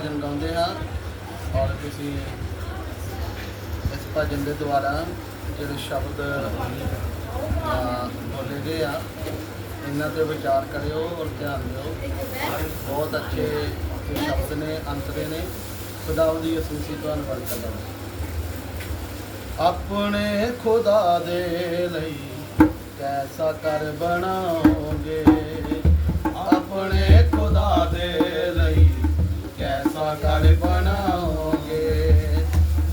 ਭਜਨ ਗਾਉਂਦੇ ਹਾਂ ਔਰ ਤੁਸੀਂ ਇਸ ਭਜਨ ਦੇ ਦੁਆਰਾ ਜਿਹੜੇ ਸ਼ਬਦ ਬੋਲੇ ਗਏ ਆ, ਇਹਨਾਂ ਤੇ ਵਿਚਾਰ ਕਰਿਓ ਔਰ ਧਿਆਨ ਦਿਓ। ਬਹੁਤ ਅੱਛੇ ਸ਼ਬਦ ਨੇ, ਅੰਤ ਦੇ ਨੇ। ਖੁਦਾ ਦੀ ਅਸੀਸ ਤੁਹਾਨੂੰ ਬਰਕਤ ਦੇਵੇ ਆਪਣੇ ਖੁਦਾ ਦੇ ਲਈ ਕੈਸਾ ਕਰ ਬਣਾਓਗੇ? ਘਰ ਕਰ ਬਣਾਓਗੇ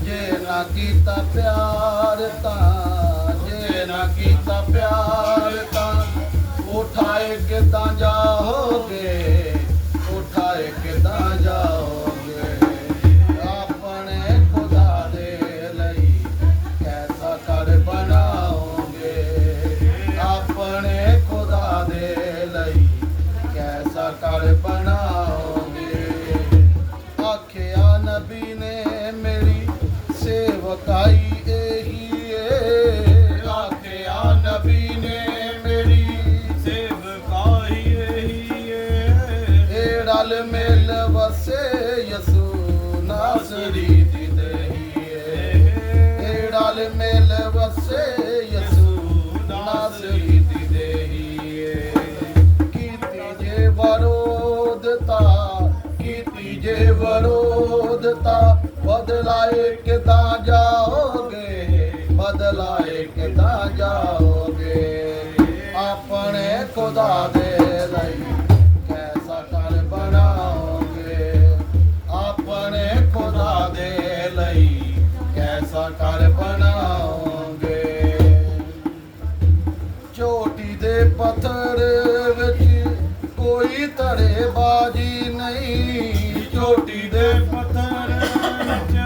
ਜੇ ਨਾ ਕੀਤਾ ਪਿਆਰ ਤਾਂ ਜੇ ਨਾ ਕੀਤਾ ਪਿਆਰ ਤਾਂ ਉਠਾਏ ਕਿਦਾਂ ਜਾਓਗੇ। ਉਠਾਏ ਕਿਦਾਂ ਜਾਓਗੇ। ਆਪਣੇ ਖੁਦਾ ਦੇ ਲਈ ਕੈਸਾ ਘਰ ਬਣਾਓਗੇ ਆਪਣੇ ਖੁਦਾ ਦੇ ਲਈ ਕੈਸਾ ਘਰ ਵਸੇ ਯਸੂ ਨਾਸਰੀ ਦੀ ਦਹੀਏ। ਕੀਤੀ ਜੇ ਵਰੋਧਤਾ, ਕੀਤੀ ਜੇ ਵਰੋਧਤਾ, ਬਦਲਾਏ ਕਿਦਾਂ ਜਾਓਗੇ? ਬਦਲਾਏ ਕਿਦਾਂ ਜਾਓਗੇ? ਆਪਣੇ ਖੁਦਾ ਦੇ ਲਈ ਕੈਸਾ ਕਰ ਬਣਾ ਪੱਥਰ ਵਿੱਚ ਕੋਈ ਧੜੇ ਬਾਜੀ ਨਹੀਂ। ਚੋਟੀ ਦੇ ਪੱਥਰ ਵਿੱਚ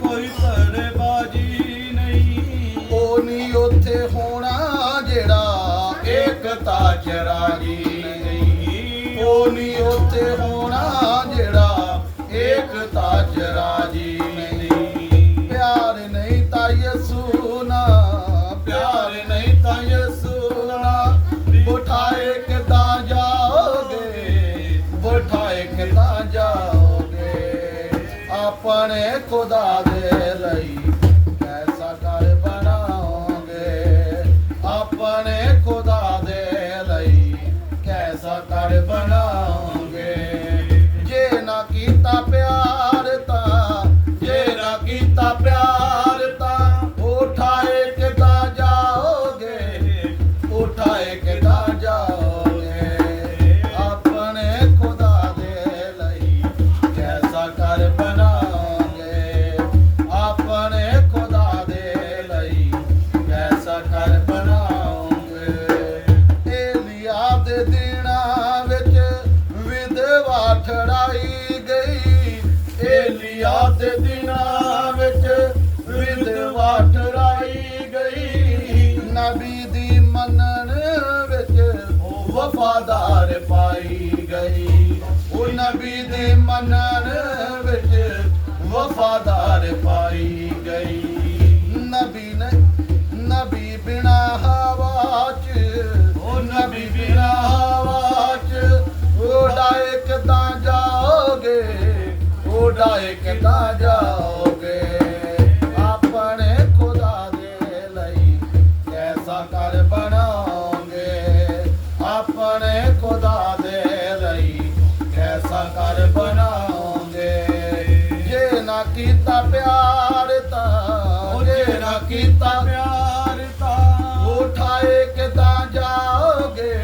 ਕੋਈ ਧੜੇਬਾਜ਼ੀ ਨਹੀਂ। ਉਹ ਨਹੀਂ ਉੱਥੇ ਹੋਣਾ ਜਿਹੜਾ ਏਕਤਾ ਚ ਰਾਜੀ ਨਹੀਂ। ਉਹ ਨਹੀਂ ਉੱਥੇ ਹੋਣਾ ਆਪਣੇ ਖੁਦਾ ਦੇ ਲਈ। ਨਬੀ ਦੀ ਮੰਨਣ ਵਿੱਚ ਉਹ ਵਫਾਦਾਰ ਪਾਈ ਗਈ। ਉਹ ਨਬੀ ਦੇ ਮੰਨਣ ਵਿੱਚ ਵਫਾਦਾਰ ਪਾਈ ਗਈ। ਕੀਤਾ ਪਿਆਰ ਤਾਂ। ਉਠਾਏ ਕਿਦਾਂ ਜਾਓਗੇ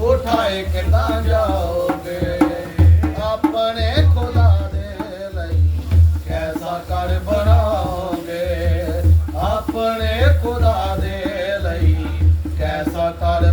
ਉਠਾਏ ਕਿਦਾਂ ਜਾਓਗੇ। ਆਪਣੇ ਖੁਦਾ ਦੇ ਲਈ ਕੈਸਾ ਕਰ ਬਣਾਓਗੇ? ਆਪਣੇ ਖੁਦਾ ਦੇ ਲਈ ਕੈਸਾ ਕਰ